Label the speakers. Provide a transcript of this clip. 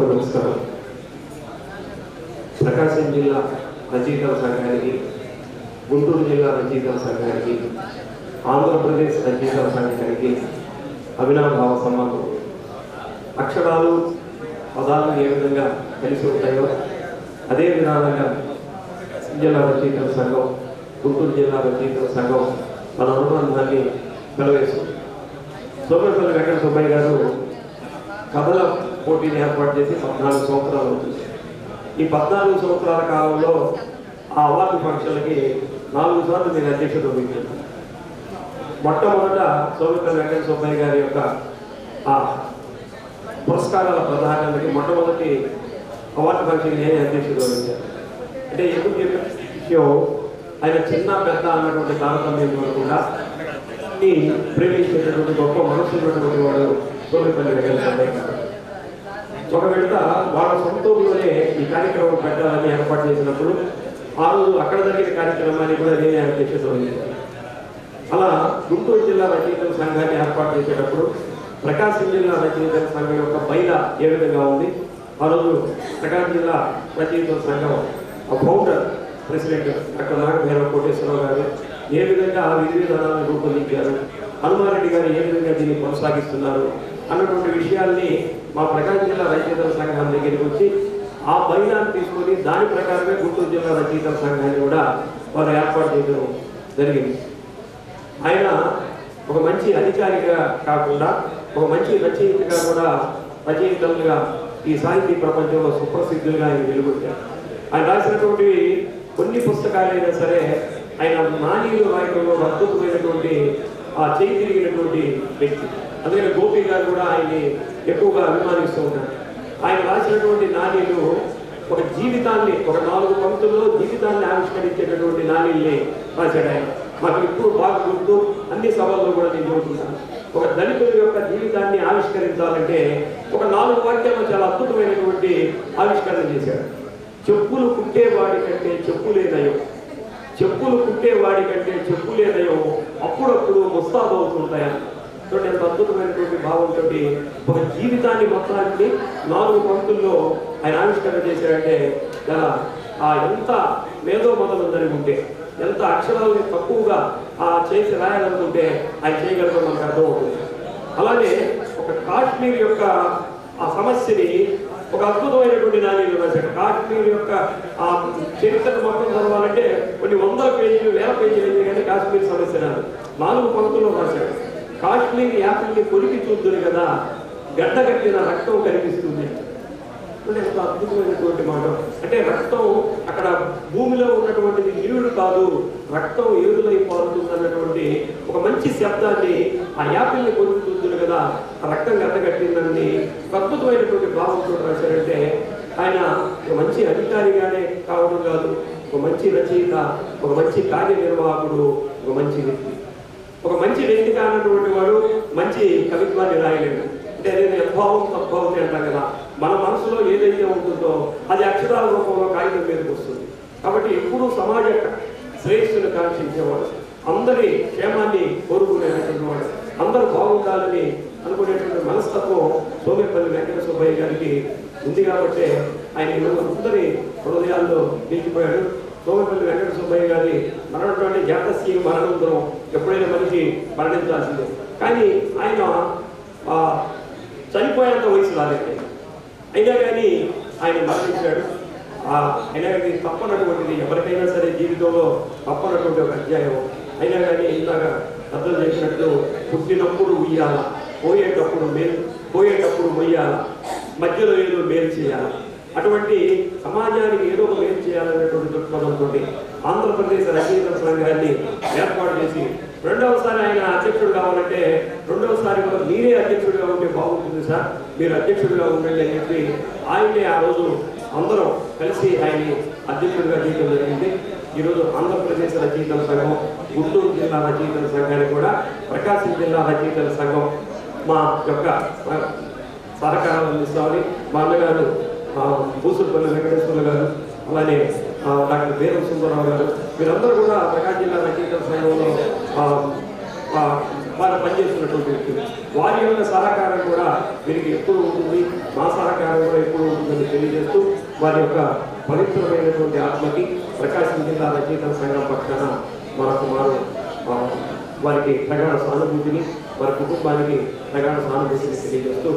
Speaker 1: నమస్కారం ప్రకాశం జిల్లా రచయితల సంఘానికి గుంటూరు జిల్లా రచయితల సంఘానికి ఆంధ్రప్రదేశ్ రచయితల సంఘానికి అవినాభావ సంబంధం అక్షరాలు పదాలు ఏ విధంగా కలిసి ఉంటాయో అదే విధానంగా జిల్లా రచయితల సంఘం గుంటూరు జిల్లా రచయితల సంఘం మన అనుబంధాన్ని నిలవేస్తుంది సోమేశ్వర వెంకట సుబ్బయ్య గారు కథల పోటీని ఏర్పాటు చేసి పద్నాలుగు సంవత్సరాలు అవుతుంది. ఈ పద్నాలుగు సంవత్సరాల కాలంలో ఆ అవార్డు ఫంక్షన్లకి నాలుగు సార్లు నేను అధ్యక్షత వహించాను. మొట్టమొదట సోమిత వెంకట సుబ్బయ్య గారి యొక్క ఆ పురస్కారాల ప్రధానానికి మొట్టమొదటి అవార్డు ఫంక్షన్ నేనే అధ్యక్షత వహించాను. అంటే ఎందుకు చెప్పిన విషయం ఆయన చిన్న పెద్ద అన్నటువంటి తారతమ్యం కూడా ప్రేమించేటటువంటి గొప్ప మనసు ఉన్నటువంటి వాడు సోమేపల్లి వెంకట సుబ్బయ్య గారు ఒక విడత వాళ్ళ సొంత ఊరిలోనే ఈ కార్యక్రమం పెట్టాలని ఏర్పాటు చేసినప్పుడు ఆ రోజు అక్కడ జరిగిన కార్యక్రమాన్ని కూడా నేనే అధ్యక్షత వహించాను అలా గుంటూరు జిల్లా రచయితల సంఘాన్ని ఏర్పాటు చేసేటప్పుడు ప్రకాశం జిల్లా రచయితల సంఘం యొక్క బయట ఏ విధంగా ఉంది? ఆ రోజు ప్రకాశం జిల్లా రచయితల సంఘం founder president doctor Nagabhairava Koteswararao గారు ఏ విధంగా ఆ విధి విధానాలను రూపొందించారు? హనుమారెడ్డి గారు ఏ విధంగా దీన్ని కొనసాగిస్తున్నారు? అన్నటువంటి విషయాల్ని మా ప్రకాశం జిల్లా రచయితల సంఘం దగ్గరికి వచ్చి ఆ బైనాన్ని తీసుకొని దాని ప్రకారమే గుంటూరు జిల్లా రచయితల సంఘాన్ని కూడా వారు ఏర్పాటు చేయడం జరిగింది. ఆయన ఒక మంచి అధికారిగా కాకుండా ఒక మంచి రచయితగా కూడా రచయితలుగా ఈ సాహితీ ప్రపంచంలో సుప్రసిద్ధులుగా ఆయన వెలుగొచ్చారు. ఆయన రాసినటువంటి కొన్ని పుస్తకాలైనా సరే ఆయన నాణ్యులు రాయడంలో అద్భుతమైనటువంటి ఆ చేయి తిరిగినటువంటి వ్యక్తి. అందుకని గోపి గారు కూడా ఆయన్ని ఎక్కువగా అభిమానిస్తూ ఉన్నారు. ఆయన రాసినటువంటి నాణ్యులు ఒక జీవితాన్ని ఒక నాలుగు పంక్తుల్లో జీవితాన్ని ఆవిష్కరించేటటువంటి నాణ్యుల్ని రాశాడు ఆయన. మాకు ఇప్పుడు బాగా గుర్తు అన్ని సభల్లో కూడా నేను చెబుతున్నాను ఒక దళితుల యొక్క జీవితాన్ని ఆవిష్కరించాలంటే ఒక నాలుగు వాక్యాలు చాలా అద్భుతమైనటువంటి ఆవిష్కరణ చేశాడు. చెప్పులు కుట్టేవాడి కంటే చెప్పులేనయం చెప్పులు కుట్టేవాడి కంటే చెప్పులేనయం అప్పుడప్పుడు ముస్తాబు అవుతుంటాయని చూడండి ఎంత అద్భుతమైనటువంటి భావంతో ఒక జీవితాన్ని మొత్తానికి నాలుగు పంక్తుల్లో ఆయన ఆవిష్కరణ చేశాడంటే చాలా ఆ ఎంత మేధో మొదలు ఉందని ఉంటే ఎంత అక్షరాలని తక్కువగా ఆ చేసి రాయాలనుకుంటే ఆయన చేయగలగడం మనకు అర్థమవుతుంది. అలానే ఒక కాశ్మీర్ యొక్క ఆ సమస్యని ఒక అద్భుతమైనటువంటి నాణ్యత రాశాడు. కాశ్మీర్ యొక్క ఆ చరిత్ర మొత్తం చదవాలంటే కొన్ని వందల పేజీలు వేల పేజీలు అయితే కానీ కాశ్మీర్ సమస్య నాలుగు పంక్తుల్లో రాశాడు. కాశ్మీర్ యాపిల్ని కొలికి చూద్దురు కదా గడ్డగట్టిన రక్తం కనిపిస్తుంది. అంటే ఎంత అద్భుతమైనటువంటి మాట. అంటే రక్తం అక్కడ భూమిలో ఉన్నటువంటిది నీరుడు కాదు రక్తం ఏరులై పారుతుంది అన్నటువంటి ఒక మంచి శబ్దాన్ని ఆ యాపిల్ని కొనుక్కుంటుంది కదా ఆ రక్తం గడ్డగట్టిందని ఒక అద్భుతమైనటువంటి భావంతో రాశారంటే ఆయన ఒక మంచి అధికారిగానే కావడం కాదు ఒక మంచి రచయిత ఒక మంచి కార్యనిర్వాహకుడు ఒక మంచి వ్యక్తి. వ్యక్తి కానటువంటి వాడు మంచి కవిత్వాన్ని రాయలేడు. అంటే అదే యద్భావం తద్భావం అంటాం కదా. మన మనసులో ఏదైతే ఉంటుందో అది అక్షరాల రూపంలో కాగితం మీదకి వస్తుంది. కాబట్టి ఎప్పుడూ సమాజ శ్రేయస్సును కాంక్షించేవాడు. అందరి క్షేమాన్ని కోరుకునేటటువంటి వాడు. అందరూ బాగుండాలని అనుకునేటువంటి మనస్తత్వం సోమేపల్లి వెంకట సుబ్బయ్య గారికి ఉంది కాబట్టి ఆయన అందరి హృదయాల్లో నిలిచిపోయాడు. సోమపల్లి వెంకట సుబ్బయ్య గారి మరణటువంటి జాతస్య మరణంతరం ఎప్పుడైనా మనిషి మరణించాల్సిందే. కానీ ఆయన ఆ, చనిపోయేంత వయసు రాలేదు. అయినా కానీ ఆయన మరణించాడు. ఆ, అయినా కానీ తప్పనటువంటిది ఎవరికైనా సరే జీవితంలో తప్పనటువంటి ఒక అధ్యాయం. అయినా కానీ ఇందాక అర్థం చేసినట్లు పుట్టినప్పుడు ఉయ్యాల పోయేటప్పుడు మేలు పోయేటప్పుడు మొయ్యాల మధ్యలో ఏదో మేలు చేయాలి? అటువంటి సమాజానికి ఏదో ఒక ఏం చేయాలనేటువంటి దృక్పథంతో ఆంధ్రప్రదేశ్ రచయితల సంఘాన్ని ఏర్పాటు చేసి రెండవసారి ఆయన అధ్యక్షుడు కావాలంటే రెండవసారి కూడా మీరే అధ్యక్షుడిగా ఉంటే బాగుంటుంది సార్. మీరు అధ్యక్షుడిగా ఉండండి అని చెప్పి ఆయనే ఆ రోజు అందరం కలిసి ఆయన్ని అధ్యక్షుడిగా చేయడం జరిగింది. ఈరోజు ఆంధ్రప్రదేశ్ రచయితల సంఘం గుంటూరు జిల్లా రచయితల సంఘానికి కూడా ప్రకాశం జిల్లా రచయితల సంఘం మా యొక్క సహకారాలు అందిస్తామని మా అన్నగారు బూసులపల్లి వెంకటేశ్వర గారు అలానే డాక్టర్ వీరం సుందరరావు గారు వీరందరూ కూడా ప్రకాశం జిల్లా రచయితల సంఘంలో వారు పనిచేస్తున్నటువంటి వ్యక్తులు. వారి యొక్క సహకారం కూడా వీరికి ఎప్పుడు ఉంటుంది. మా సహకారం కూడా ఎప్పుడు ఉంటుందని తెలియజేస్తూ వారి యొక్క పవిత్రమైనటువంటి ఆత్మకి ప్రకాశం జిల్లా రచయితల సంఘం పక్షాన మనకు మారు వారికి ప్రగాఢ సానుభూతిని వారి కుటుంబానికి ప్రగాఢ సానుభూతిని తెలియజేస్తూ